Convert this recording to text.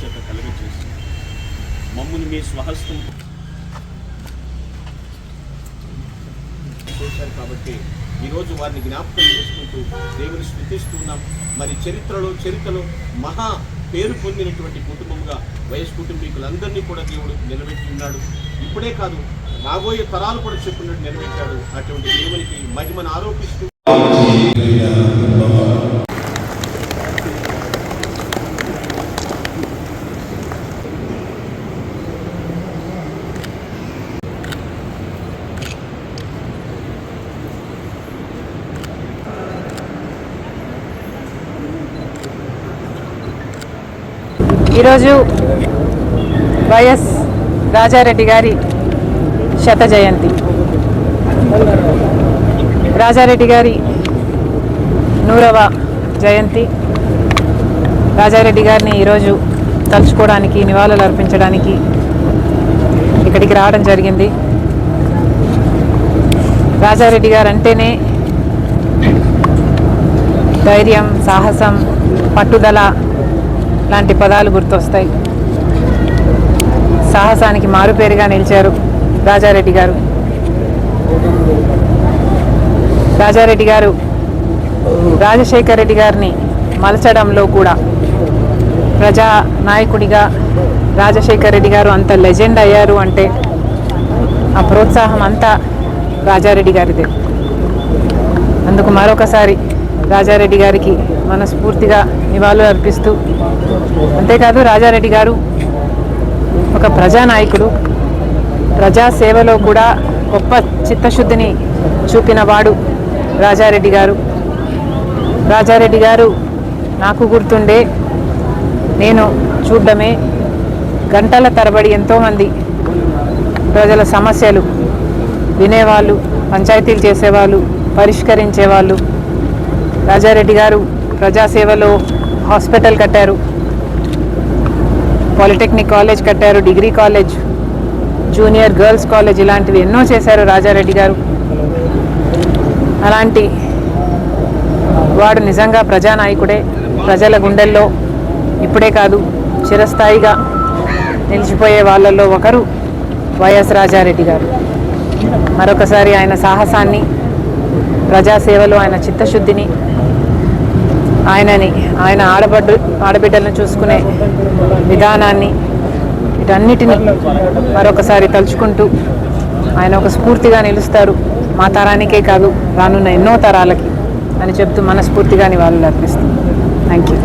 చేత కలుగజేసి మమ్ముని మీ స్వహస్తం చేశారు కాబట్టి ఈరోజు వారిని జ్ఞాపకం చేసుకుంటూ దేవుని స్థుతిస్తున్నాం. మరి చరిత్రలో చరిత్రలో మహా పేరు పొందినటువంటి కుటుంబంగా వయస్ కుటుంబీకులందరినీ కూడా దేవుడు నిలబెట్టి ఉన్నాడు. ఇప్పుడే కాదు రాబోయే తరాలు కూడా చెప్పినట్టు నిలబెట్టాడు అటువంటి దేవునికి మహిమను ఆరోపిస్తూ ఈరోజు వైఎస్ రాజారెడ్డి గారి శత జయంతి. రాజారెడ్డి గారి నూరవ జయంతి. రాజారెడ్డి గారిని ఈరోజు తలుచుకోవడానికి నివాళులు అర్పించడానికి ఇక్కడికి రావడం జరిగింది. రాజారెడ్డి గారు అంటేనే ధైర్యం సాహసం పట్టుదల లాంటి పదాలు గుర్తొస్తాయి. సాహసానికి మారుపేరుగా నిలిచారు రాజారెడ్డి గారు. రాజారెడ్డి గారు రాజశేఖర్ రెడ్డి గారిని మలచడంలో కూడా ప్రజా నాయకుడిగా రాజశేఖర్ రెడ్డి గారు అంత లెజెండ్ అయ్యారు అంటే ఆ ప్రోత్సాహం అంతా రాజారెడ్డి గారిదే. అందుకు మరొకసారి రాజారెడ్డి గారికి మనస్ఫూర్తిగా నివాళులు అర్పిస్తూ అంతేకాదు రాజారెడ్డి గారు ఒక ప్రజానాయకుడు. ప్రజాసేవలో కూడా గొప్ప చిత్తశుద్ధిని చూపినవాడు రాజారెడ్డి గారు. రాజారెడ్డి గారు నాకు గుర్తుండే నేను చూడడమే గంటల తరబడి ఎంతోమంది ప్రజల సమస్యలు వినేవాళ్ళు పంచాయతీలు చేసేవాళ్ళు పరిష్కరించేవాళ్ళు. రాజారెడ్డి గారు ప్రజాసేవలో హాస్పిటల్ కట్టారు. పాలిటెక్నిక్ కాలేజ్ కట్టారు degree college junior girls college ఇలాంటివి ఎన్నో చేశారు రాజారెడ్డి గారు. అలాంటి వాడు నిజంగా ప్రజానాయకుడే ప్రజల గుండెల్లో ఇప్పుడే కాదు చిరస్థాయిగా నిలిచిపోయే వాళ్ళల్లో ఒకరు వైఎస్ రాజారెడ్డి గారు. మరొకసారి ఆయన సాహసాన్ని ప్రజాసేవలో ఆయన చిత్తశుద్ధిని ఆయనని ఆయన ఆడబడ్డ ఆడబిడ్డలను చూసుకునే విధానాన్ని వీటన్నిటిని మరొకసారి తలుచుకుంటూ ఆయన ఒక స్ఫూర్తిగా నిలుస్తారు. మా తరానికే కాదు రానున్న ఎన్నో తరాలకి అని చెప్తూ మనస్ఫూర్తిగా నివాళులు అర్పిస్తాం థ్యాంక్ యూ